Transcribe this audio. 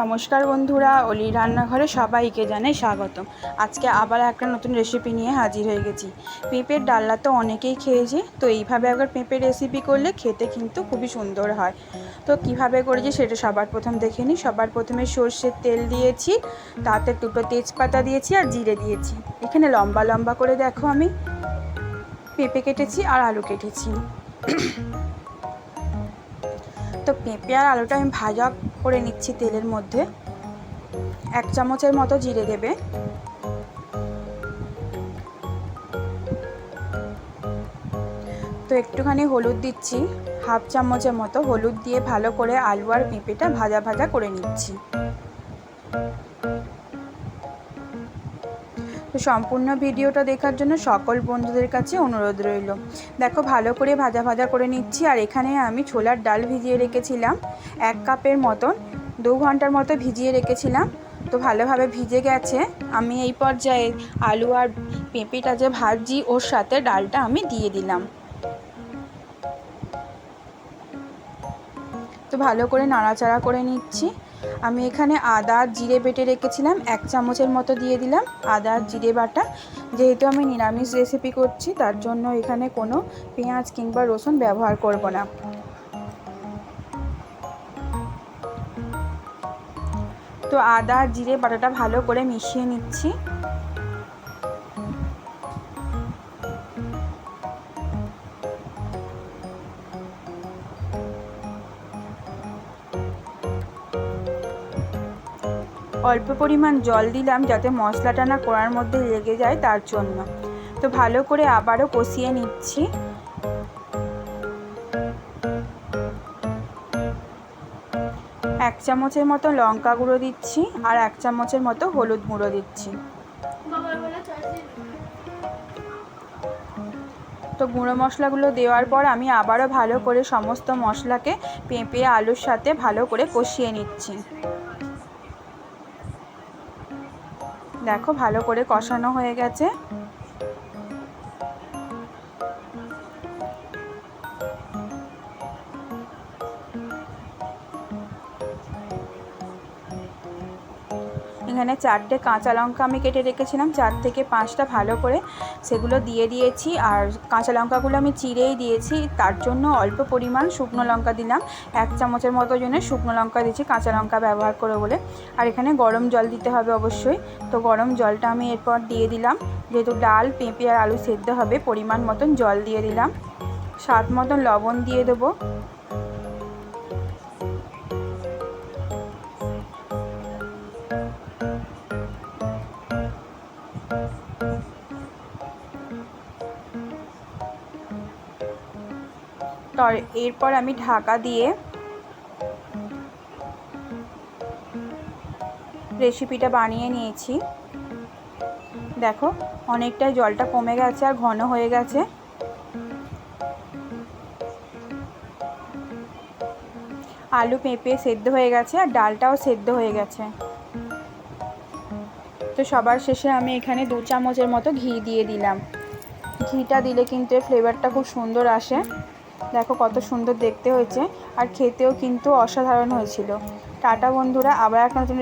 নমস্কার বন্ধুরা, অলি রান্নাঘরে সবাইকে জানাই স্বাগতম। আজকে আবার একটা নতুন রেসিপি নিয়ে হাজির হয়ে গেছি। পেঁপের ডাল্লা তো অনেকেই খেয়েছে, তো এইভাবে একবার পেঁপের রেসিপি করলে খেতে কিন্তু খুবই সুন্দর হয়। তো কীভাবে করেছি সেটা সবার প্রথম দেখে নিই। সবার প্রথমে সর্ষের তেল দিয়েছি, তাতে দুটো তেজপাতা দিয়েছি আর জিরে দিয়েছি। এখানে লম্বা লম্বা করে দেখো আমি। পেঁপে কেটেছি আর আলু কেটেছি। তো পেঁপে আর আলুটা আমি ভাজা করে নিচ্ছি তেলের মধ্যে। এক চামচের মতো জিরে দেবে। তো একটুখানি হলুদ দিচ্ছি। হাফ চামচের মতো হলুদ দিয়ে ভালো করে আলু আর পেঁপেটা ভাজা ভাজা করে নিচ্ছি। তো সম্পূর্ণ ভিডিওটা দেখার জন্য সকল বন্ধুদের কাছে অনুরোধ রইল। দেখো, ভালো করে ভাজা ভাজা করে নিচ্ছি, আর এখানে আমি ছোলার ডাল ভিজিয়ে রেখেছিলাম। এক কাপের মতন, দু ঘণ্টার মতো ভিজিয়ে রেখেছিলাম। তো ভালোভাবে ভিজে গেছে। আমি এই পর্যায়ে আলু আর পেঁপেটা যে ভাজি, ওর সাথে ডালটা আমি দিয়ে দিলাম। তো ভালো করে নাড়াচাড়া করে নিচ্ছি। আমি এখানে আদা জিরে বেটে রেখেছিলাম, এক চামচের মতো দিয়ে দিলাম আদা জিরে বাটা। যেহেতু আমি নিরামিষ রেসিপি করছি, তার জন্য এখানে কোনো পেঁয়াজ কিংবা রসুন ব্যবহার করব না। তো আদা জিরে বাটাটা ভালো করে মিশিয়ে নিচ্ছি। অল্প পরিমাণ জল দিলাম যাতে মশলাটা না কড়ার মধ্যে লেগে যায় তার জন্য। তো ভালো করে আবারও কষিয়ে নিচ্ছি। এক চামচের মতো লঙ্কা গুঁড়ো দিচ্ছি আর এক চামচের মতো হলুদ গুঁড়ো দিচ্ছি। তো গুঁড়ো মশলাগুলো দেওয়ার পর আমি আবারও ভালো করে সমস্ত মশলাকে পেঁপে, আলুর সাথে ভালো করে কষিয়ে নিচ্ছি। দেখো ভালো করে কষানো হয়ে গেছে। এখানে চারটে কাঁচা লঙ্কা আমি কেটে রেখেছিলাম, চার থেকে পাঁচটা ভালো করে সেগুলো দিয়ে দিয়েছি। আর কাঁচা লঙ্কাগুলো আমি চিড়েই দিয়েছি, তার জন্য অল্প পরিমাণ শুকনো লঙ্কা দিলাম। এক চামচের মতো জন্য শুকনো লঙ্কা দিয়েছি, কাঁচা লঙ্কা ব্যবহার করে বলে। আর এখানে গরম জল দিতে হবে অবশ্যই। তো গরম জলটা আমি এরপর দিয়ে দিলাম। যেহেতু ডাল, পেঁপে আর আলু সেদ্ধ হবে, পরিমাণ মতন জল দিয়ে দিলাম। স্বাদ মতন লবণ দিয়ে দেবো। এরপর আমি ঢাকা দিয়ে রেসিপিটা বানিয়ে নিয়েছি। দেখো অনেকটাই জলটা কমে গেছে আর ঘন হয়ে গেছে। আলু পেঁপে সেদ্ধ হয়ে গেছে আর ডালটাও সেদ্ধ হয়ে গেছে। তো সবার শেষে আমি এখানে দু চামচের মতো ঘি দিয়ে দিলাম। ঘিটা দিলে কিন্তু এর ফ্লেভারটা খুব সুন্দর আসে। দেখো কত সুন্দর দেখতে হয়েছে। আর খেতেও কিন্তু অসাধারণ হয়েছিল। টাটা বন্ধুরা, আবার এক নতুন